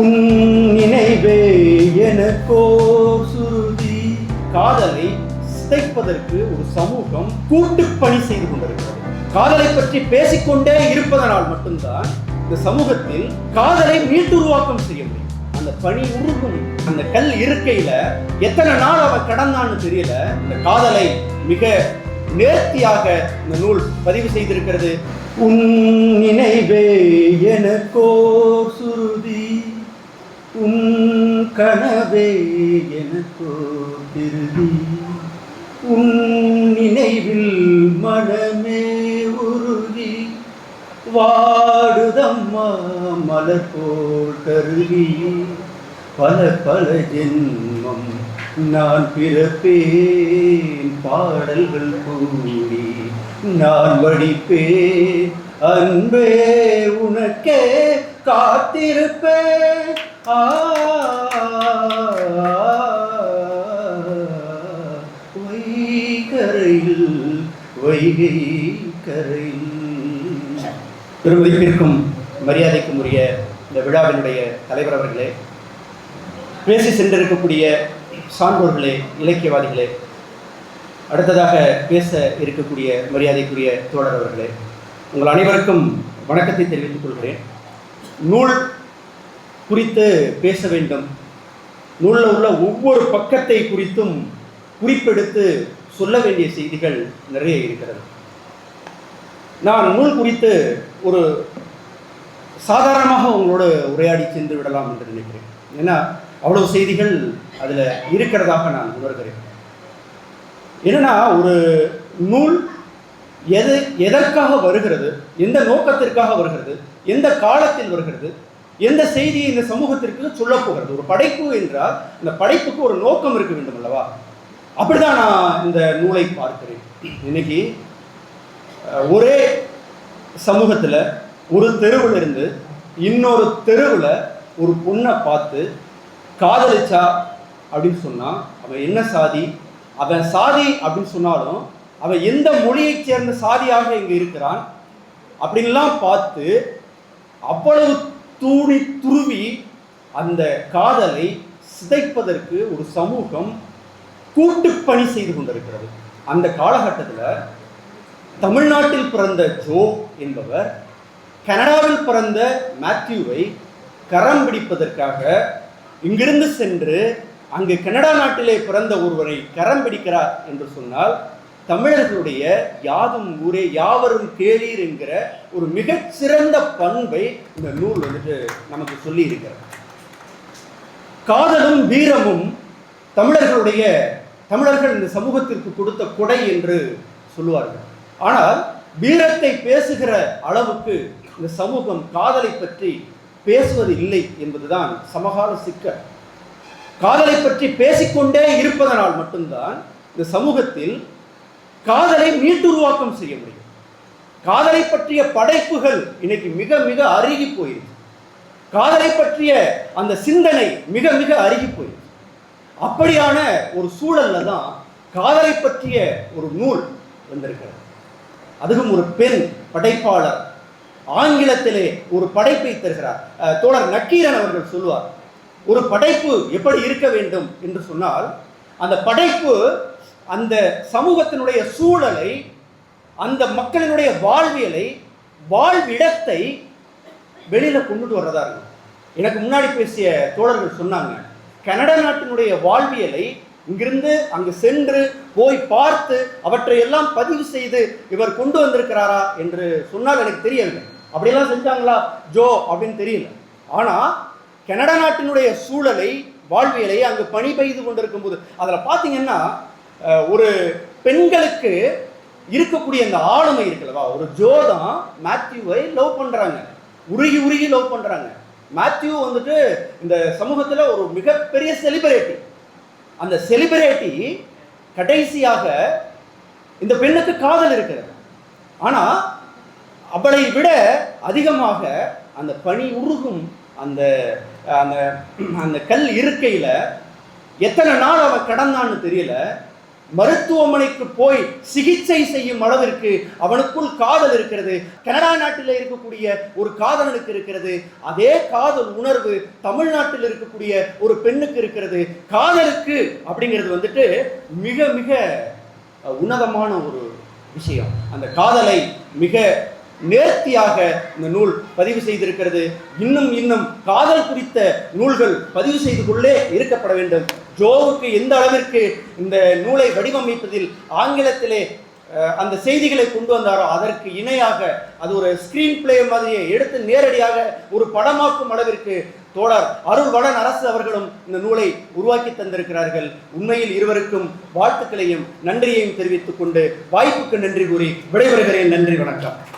உன் நினைவே எனக்கோ சுருதி. காதலை சிதைப்பதற்கு ஒரு சமூகம் கூட்டு பணி செய்து கொண்டிருக்கிறது. காதலை பற்றி பேசிக்கொண்டே இருப்பதனால் மட்டும்தான் இந்த சமூகத்தில் காதலை மீட்டுருவாக்கம் செய்ய முடியும். அந்த பணி உருகும். அந்த கல் இருக்கையில எத்தனை நாள் அவன் கடந்தான்னு தெரியல. இந்த காதலை மிக நேர்த்தியாக இந்த நூல் பதிவு செய்திருக்கிறது. உன் நினைவே எனக்கோ சுருதி. உன் கனவே எனக்கோ திருதி உன் நினைவில் மனமே உருகி வாடுதம்மா மலர் போல் கருவி பல பல ஜென்மம் நான் பிறப்பேன். பாடல்கள் கூடி நான் வடிப்பேன். அன்பே உனக்கே காத்திருப்பேன். வைகரையில் வைகை கரையில் பெருமதிப்பிற்கும் மரியாதைக்கும் உரிய இந்த விழாவினுடைய தலைவர் அவர்களே பேசி சென்றிருக்கக்கூடிய சான்றோர்களே இலக்கியவாதிகளே அடுத்ததாக பேச இருக்கக்கூடிய மரியாதைக்குரிய தோழர் அவர்களே உங்கள் அனைவருக்கும் வணக்கத்தை தெரிவித்துக் கொள்கிறேன். நூல் குறித்து பேச வேண்டும். நூலில் உள்ள ஒவ்வொரு பக்கத்தை குறித்தும் குறிப்பெடுத்து சொல்ல வேண்டிய செய்திகள் நிறைய இருக்கிறது. நான் நூல் குறித்து ஒரு சாதாரணமாக உங்களோடு உரையாடி சென்று விடலாம் என்று நினைக்கிறேன். ஏன்னா அவ்வளவு செய்திகள் அதில் இருக்கிறதாக நான் உணர்கிறேன். என்னன்னா ஒரு நூல் எது எதற்காக வருகிறது எந்த நோக்கத்திற்காக வருகிறது எந்த காலத்தில் வருகிறது எந்த செய்தியை இந்த சமூகத்திற்கு சொல்ல போகிறது? ஒரு படைப்பு என்றால் இந்த படைப்புக்கு ஒரு நோக்கம் இருக்க வேண்டும் அல்லவா? அப்படிதான் நான் இந்த நூலை பார்க்கிறேன். இன்னைக்கு ஒரே சமூகத்தில் ஒரு தெருவில் இருந்து இன்னொரு தெருவில் ஒரு பொண்ணை பார்த்து காதலிச்சா அப்படின்னு சொன்னால் அவன் என்ன சாதி? அவன் சாதி அப்படின்னு சொன்னாலும் அவன் எந்த மொழியைச் சேர்ந்த சாதியாக இங்கே இருக்கிறான்? அப்படின்லாம் பார்த்து அவ்வளவு தூணி துருவி அந்த காதலை சிதைப்பதற்கு ஒரு சமூகம் கூட்டு பணி செய்து கொண்டிருக்கிறது. அந்த காலகட்டத்தில் தமிழ்நாட்டில் பிறந்த ஜோ என்பவர் கனடாவில் பிறந்த மேத்யூவை கரம் பிடிப்பதற்காக இங்கிருந்து சென்று அங்கு கனடா நாட்டிலே பிறந்த ஒருவரை கரம் பிடிக்கிறார் என்று சொன்னால் தமிழர்களுடைய யாதும் ஊரே யாவரும் கேளீர் என்கிற ஒரு மிகச்சிறந்த பண்பை இந்த நூல் வந்துட்டு நமக்கு சொல்லி இருக்கிறது காதலும் வீரமும் தமிழர்களுடைய தமிழர்கள் இந்த சமூகத்திற்கு கொடுத்த கொடை என்று சொல்லுவார்கள். ஆனால் வீரத்தை பேசுகிற அளவுக்கு இந்த சமூகம் காதலை பற்றி பேசுவது இல்லை என்பதுதான் சமகால சிக்கல். காதலை பற்றி பேசிக்கொண்டே இருப்பதனால் மட்டும்தான் இந்த சமூகத்தில் காதலை மீட்டுருவாக்கம் செய்ய முடியும். காதலை பற்றிய படைப்புகள் இன்னைக்கு மிக மிக அருகி போயிருக்கு. காதலை பற்றிய அந்த சிந்தனை மிக மிக அருகி போயிருக்கு. அப்படியான ஒரு சூழல்ல தான் காதலை பற்றிய ஒரு நூல் வந்திருக்கிறது. அதுவும் ஒரு பெண் படைப்பாளர் ஆங்கிலத்திலே ஒரு படைப்பை தருகிறார். தோழர் நக்கீரன் அவர்கள் சொல்லுவார் ஒரு படைப்பு எப்படி இருக்க வேண்டும்? என்று சொன்னால் அந்த படைப்பு அந்த சமூகத்தினுடைய சூழலை அந்த மக்களினுடைய வாழ்வியலை வாழ்விடத்தை வெளியில் கொண்டுட்டு வர்றதா இருக்கும் எனக்கு முன்னாடி பேசிய தோழர்கள் சொன்னாங்க கனடா நாட்டினுடைய வாழ்வியலை இங்கிருந்து அங்கு சென்று போய் பார்த்து அவற்றை எல்லாம் பதிவு செய்து இவர் கொண்டு வந்திருக்கிறாரா என்று சொன்னால் எனக்கு தெரியவில்லை. அப்படியெல்லாம் செஞ்சாங்களா? ஜோ அப்படின்னு தெரியல. ஆனால் கனடா நாட்டினுடைய சூழலை வாழ்வியலை அங்கு பணி பெய்து கொண்டிருக்கும் போது அதில் பார்த்தீங்கன்னா ஒரு பெண்களுக்கு இருக்கக்கூடிய அந்த ஆளுமை இருக்குல்லவா? ஒரு ஜோ தான் மேத்யூவை லவ் பண்ணுறாங்க உருகி உருகி லவ் பண்ணுறாங்க மேத்யூ வந்துட்டு இந்த சமூகத்தில் ஒரு மிகப்பெரிய செலிபிரிட்டி அந்த செலிபிரிட்டி கடைசியாக இந்த பெண்ணுக்கு காதல் இருக்கிறது. ஆனால் அவளை விட அதிகமாக அந்த பனி உருகும் அந்த அந்த அந்த கல் இருக்கையில் எத்தனை நாள் அவள் கடந்தான்னு தெரியல. மருத்துவமனைக்கு போய் சிகிச்சை செய்யும் அளவிற்கு அவனுக்குள் காதல் இருக்கிறது. கனடா நாட்டில் இருக்கக்கூடிய ஒரு காதலனுக்கு இருக்கிறது. அதே காதல் உணர்வு தமிழ்நாட்டில் இருக்கக்கூடிய ஒரு பெண்ணுக்கு இருக்கிறது. காதலுக்கு அப்படிங்கிறது வந்துட்டு மிக மிக உன்னதமான ஒரு விஷயம். அந்த காதலை மிக நேர்த்தியாக இந்த நூல் பதிவு செய்திருக்கிறது. இன்னும் இன்னும் காதல் குறித்த நூல்கள் பதிவு செய்து கொள்ளே இருக்கப்பட வேண்டும். ஜோவுக்கு எந்த அளவிற்கு இந்த நூலை வடிவமைப்பதில் ஆங்கிலத்திலே அந்த செய்திகளை கொண்டு வந்தாரோ அதற்கு இணையாக அது ஒரு ஸ்கிரீன் பிளே மாதிரியே எடுத்து நேரடியாக ஒரு படமாக்கும் அளவிற்கு தோழர் அருள் வடன் அரசு அவர்களும் இந்த நூலை உருவாக்கி தந்திருக்கிறார்கள். உண்மையில் இருவருக்கும் வாழ்த்துக்களையும் நன்றியையும் தெரிவித்துக் கொண்டு வாய்ப்புக்கு நன்றி கூறி விடைபெறுகிறேன். நன்றி வணக்கம்.